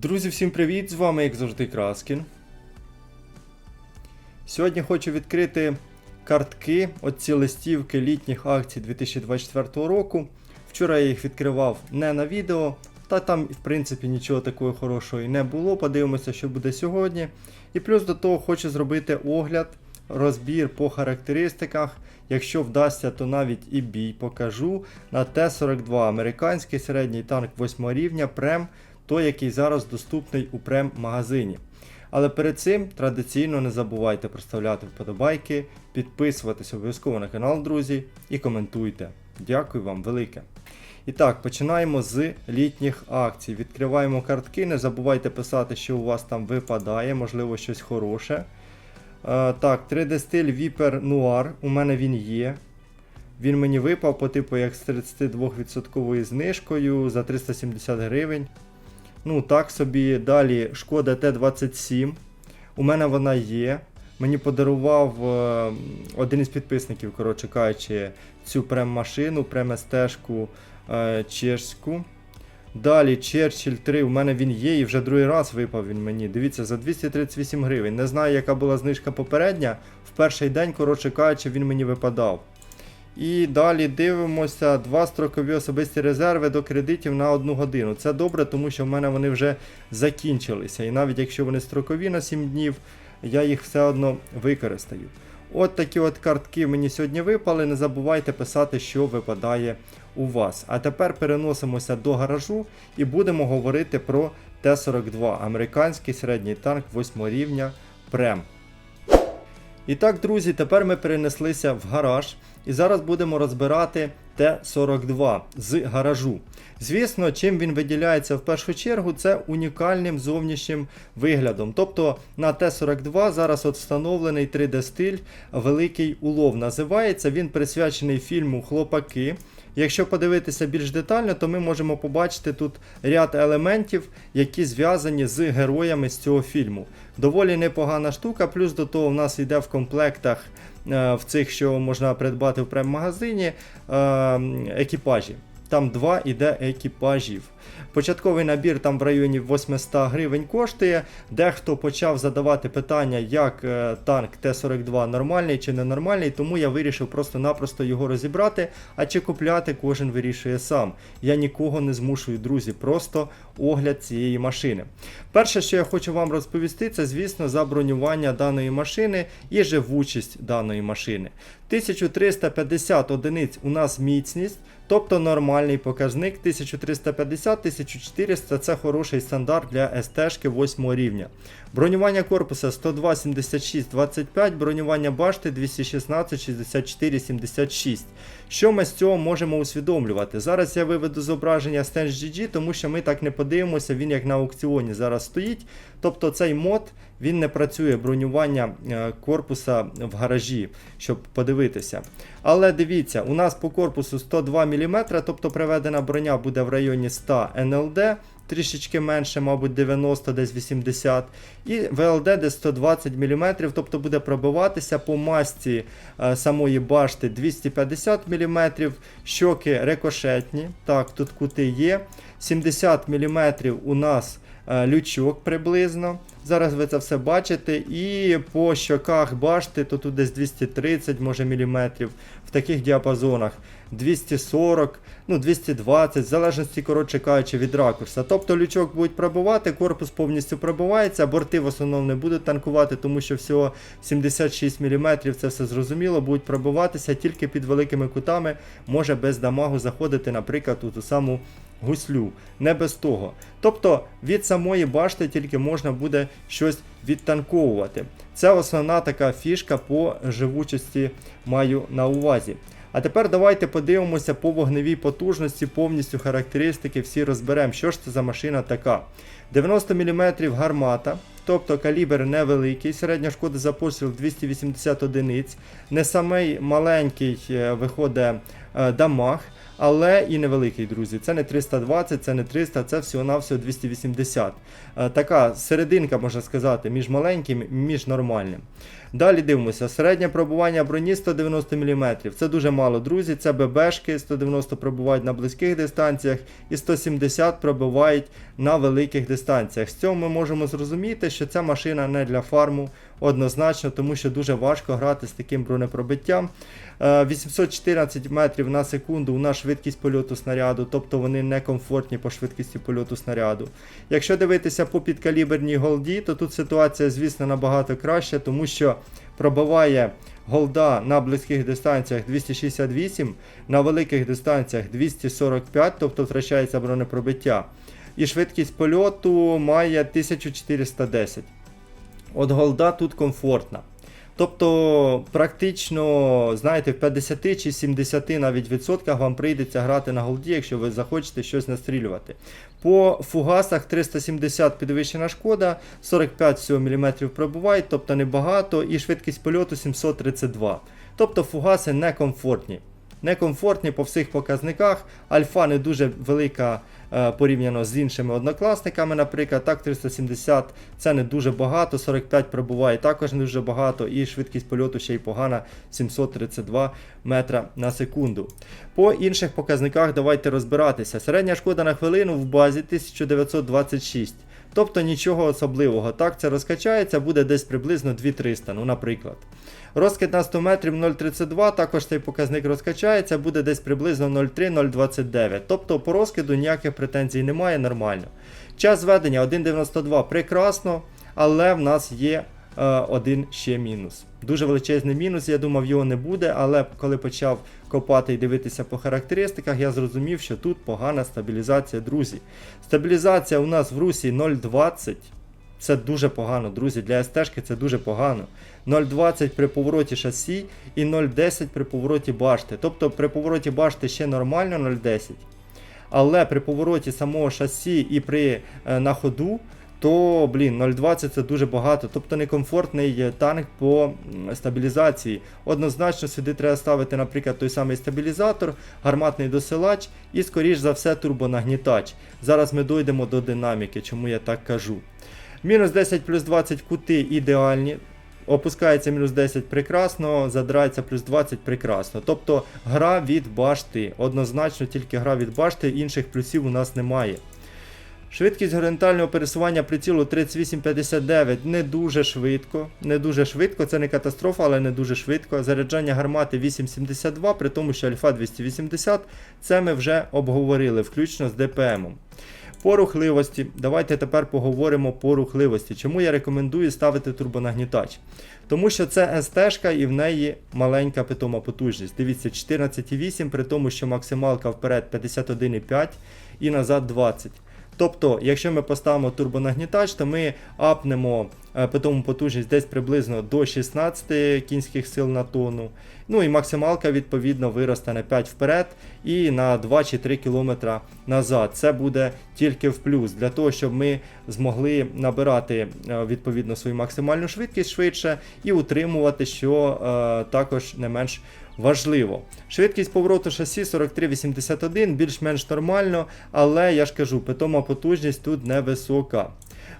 Друзі, всім привіт! З вами, як завжди, Краскін. Сьогодні хочу відкрити картки, оці листівки літніх акцій 2024 року. Вчора я їх відкривав не на відео, та там, в принципі, нічого такого хорошого і не було. Подивимося, що буде сьогодні. І плюс до того хочу зробити огляд, розбір по характеристиках. Якщо вдасться, то навіть і бій покажу на Т-42 американський середній танк 8 рівня Прем той, який зараз доступний у прем-магазині. Але перед цим традиційно не забувайте проставляти вподобайки, підписуватись обов'язково на канал, друзі, і коментуйте. Дякую вам велике. І так, починаємо з літніх акцій. Відкриваємо картки, не забувайте писати, що у вас там випадає, можливо, щось хороше. Е, так, 3D стиль Viper Noir, у мене він є. Він мені випав по типу як з 32% знижкою за 370 гривень. Ну, так собі. Далі шкода Т-27. У мене вона є. Мені подарував е, один із підписників, коротше кажучи, цю прем-машину, прем-естежку е, чешську. Далі Черчилль 3, у мене він є і вже другий раз випав він мені. Дивіться, за 238 гривень. Не знаю, яка була знижка попередня. В перший день, коротше кажучи, він мені випадав. І далі дивимося два строкові особисті резерви до кредитів на одну годину. Це добре, тому що в мене вони вже закінчилися. І навіть якщо вони строкові на 7 днів, я їх все одно використаю. От такі от картки мені сьогодні випали. Не забувайте писати, що випадає у вас. А тепер переносимося до гаражу і будемо говорити про Т-42, американський середній танк 8 рівня Прем. І так, друзі, тепер ми перенеслися в гараж і зараз будемо розбирати Т-42 з гаражу. Звісно, чим він виділяється в першу чергу, це унікальним зовнішнім виглядом. Тобто на Т-42 зараз от встановлений 3D-стиль Великий улов. Називається він присвячений фільму Хлопаки. Якщо подивитися більш детально, то ми можемо побачити тут ряд елементів, які зв'язані з героями з цього фільму. Доволі непогана штука, плюс до того в нас йде в комплектах е, в цих, що можна придбати в прем-магазині, е, екіпажі. Там два іде екіпажів. Початковий набір там в районі 800 гривень коштує. Дехто почав задавати питання, як е, танк Т-42 нормальний чи ненормальний, тому я вирішив просто-напросто його розібрати. А чи купляти кожен вирішує сам. Я нікого не змушую, друзі, просто огляд цієї машини. Перше, що я хочу вам розповісти, це, звісно, за бронювання даної машини і живучість даної машини. 1350 одиниць у нас міцність. Тобто нормальний показник 1350-1400 це хороший стандарт для СТ 8 рівня. Бронювання корпуса 102, 76, 25, бронювання башти 216, 64, 76. Що ми з цього можемо усвідомлювати? Зараз я виведу зображення Stance GG, тому що ми так не подивимося, він як на аукціоні зараз стоїть. Тобто цей мод він не працює бронювання е, корпуса в гаражі, щоб подивитися. Але дивіться, у нас по корпусу 102 мм, тобто приведена броня буде в районі 100 НЛД. Трішечки менше, мабуть, 90, десь 80. І ВЛД десь 120 мм, тобто буде пробиватися по масті е, самої башти 250 мм, щоки рикошетні. Так, тут кути є. 70 мм у нас е, лючок приблизно. Зараз ви це все бачите. І по щоках башти, то тут десь 230 може міліметрів таких діапазонах. 240, ну 220, в залежності, коротше кажучи, від ракурса. Тобто лючок будуть пробувати, корпус повністю пробивається, борти в основному не будуть танкувати, тому що всього 76 мм, це все зрозуміло, будуть пробиватися тільки під великими кутами, може без дамагу заходити, наприклад, у ту саму гуслю. Не без того. Тобто від самої башти тільки можна буде щось відтанковувати. Це основна така фішка по живучості маю на увазі. А тепер давайте подивимося по вогневій потужності, повністю характеристики, всі розберемо, що ж це за машина така. 90 мм гармата, тобто калібр невеликий, середня шкода за постріл 280 одиниць. Не самий маленький е, виходить е, дамаг, але і невеликий, друзі. Це не 320, це не 300, це всього-навсього 280. Е, Така серединка, можна сказати, між маленьким і між нормальним. Далі дивимося, середнє пробування броні 190 мм. Це дуже мало, друзі. Це ББшки, 190 пробувають на близьких дистанціях і 170 пробувають на великих дистанціях. З цього ми можемо зрозуміти, що ця машина не для фарму однозначно, тому що дуже важко грати з таким бронепробиттям. Е, 814 метрів на секунду у нас швидкість польоту снаряду, тобто вони не комфортні по швидкості польоту снаряду. Якщо дивитися по підкаліберній голді, то тут ситуація, звісно, набагато краще, тому що пробиває голда на близьких дистанціях 268, на великих дистанціях 245, тобто втрачається бронепробиття. І швидкість польоту має 1410. От голда тут комфортна. Тобто, практично, знаєте, в 50 чи 70 навіть відсотках вам прийдеться грати на голді, якщо ви захочете щось настрілювати. По фугасах 370 підвищена шкода, 45 мм пробувають, тобто небагато, і швидкість польоту 732. Тобто фугаси некомфортні. Некомфортні по всіх показниках. Альфа не дуже велика порівняно з іншими однокласниками, наприклад. Так, 370 це не дуже багато, 45 пробуває також не дуже багато, і швидкість польоту ще й погана 732 метра на секунду. По інших показниках давайте розбиратися. Середня шкода на хвилину в базі 1926. Тобто нічого особливого. Так, це розкачається, буде десь приблизно 2300, ну, наприклад. Розкид на 100 метрів 0,32, також цей показник розкачається, буде десь приблизно 0,3-0,29. Тобто по розкиду ніяких претензій немає, нормально. Час зведення 1,92 прекрасно, але в нас є один ще мінус. Дуже величезний мінус, я думав, його не буде, але коли почав копати і дивитися по характеристиках, я зрозумів, що тут погана стабілізація, друзі. Стабілізація у нас в русі 0,20. Це дуже погано, друзі. Для СТ це дуже погано. 0,20 при повороті шасі і 0,10 при повороті башти. Тобто при повороті башти ще нормально 0,10. Але при повороті самого шасі і при е, на ходу, то блін, 0,20 це дуже багато. Тобто некомфортний танк по стабілізації. Однозначно сюди треба ставити, наприклад, той самий стабілізатор, гарматний досилач і, скоріш за все, турбонагнітач. Зараз ми дійдемо до динаміки, чому я так кажу. Мінус 10 плюс 20 кути ідеальні. Опускається мінус 10 прекрасно, задирається плюс 20 прекрасно. Тобто гра від башти. Однозначно тільки гра від башти, інших плюсів у нас немає. Швидкість горизонтального пересування прицілу 38,59 не дуже швидко. Не дуже швидко, це не катастрофа, але не дуже швидко. Заряджання гармати 8,72, при тому, що альфа 280, це ми вже обговорили, включно з ДПМом. По рухливості, давайте тепер поговоримо по рухливості. Чому я рекомендую ставити турбонагнітач? Тому що це СТ і в неї маленька питома потужність. Дивіться, 14,8, при тому, що максималка вперед 51,5 і назад 20. Тобто, якщо ми поставимо турбонагнітач, то ми апнемо е, питому потужність десь приблизно до 16 кінських сил на тонну. Ну і максималка відповідно виросте на 5 вперед і на 2 чи 3 км назад. Це буде тільки в плюс для того, щоб ми змогли набирати е, відповідно свою максимальну швидкість швидше і утримувати, що е, також не менш важливо. Швидкість повороту шасі 43,81, більш-менш нормально, але я ж кажу, питома потужність тут невисока.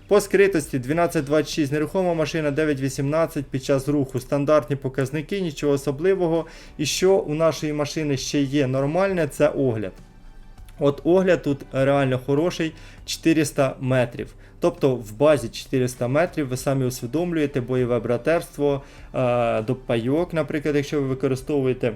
По скритості 12.26 нерухома машина 9.18 під час руху стандартні показники, нічого особливого. І що у нашої машини ще є нормальне, це огляд. От огляд тут реально хороший 400 метрів. Тобто в базі 400 метрів ви самі усвідомлюєте бойове братерство, е, до пайок, наприклад, якщо ви використовуєте.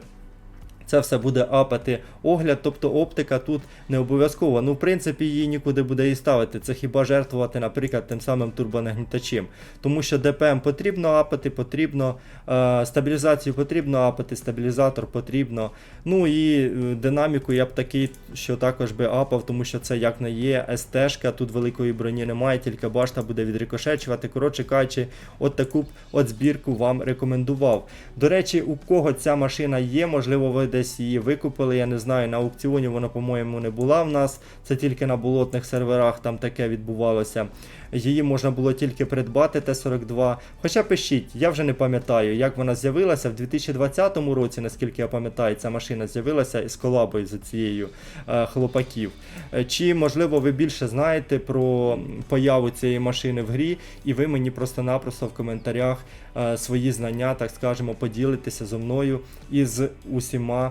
Це все буде апати огляд, тобто оптика тут не обов'язково. Ну, в принципі, її нікуди буде і ставити. Це хіба жертвувати, наприклад, тим самим турбонагнітачем. Тому що ДПМ потрібно апати, потрібно е, стабілізацію потрібно апати, стабілізатор потрібно. Ну і е, динаміку я б такий, що також би апав, тому що це як не є СТ-шка, тут великої броні немає, тільки башта буде відрикошечувати. Коротше кажучи, от таку от збірку вам рекомендував. До речі, у кого ця машина є, можливо, ви десь її викупили. Я не знаю, на аукціоні вона, по-моєму, не була в нас. Це тільки на болотних серверах там таке відбувалося. Її можна було тільки придбати Т-42. Хоча пишіть, я вже не пам'ятаю, як вона з'явилася в 2020 році, наскільки я пам'ятаю, ця машина з'явилася із колабою з цією е, хлопаків. Е, Чи можливо ви більше знаєте про появу цієї машини в грі, і ви мені просто-напросто в коментарях е, свої знання, так скажемо, поділитеся зі мною і з усіма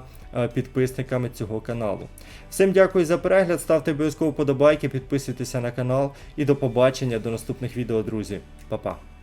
підписниками цього каналу. Всім дякую за перегляд, ставте обов'язково подобайки, підписуйтеся на канал і до побачення до наступних відео, друзі. Па-па.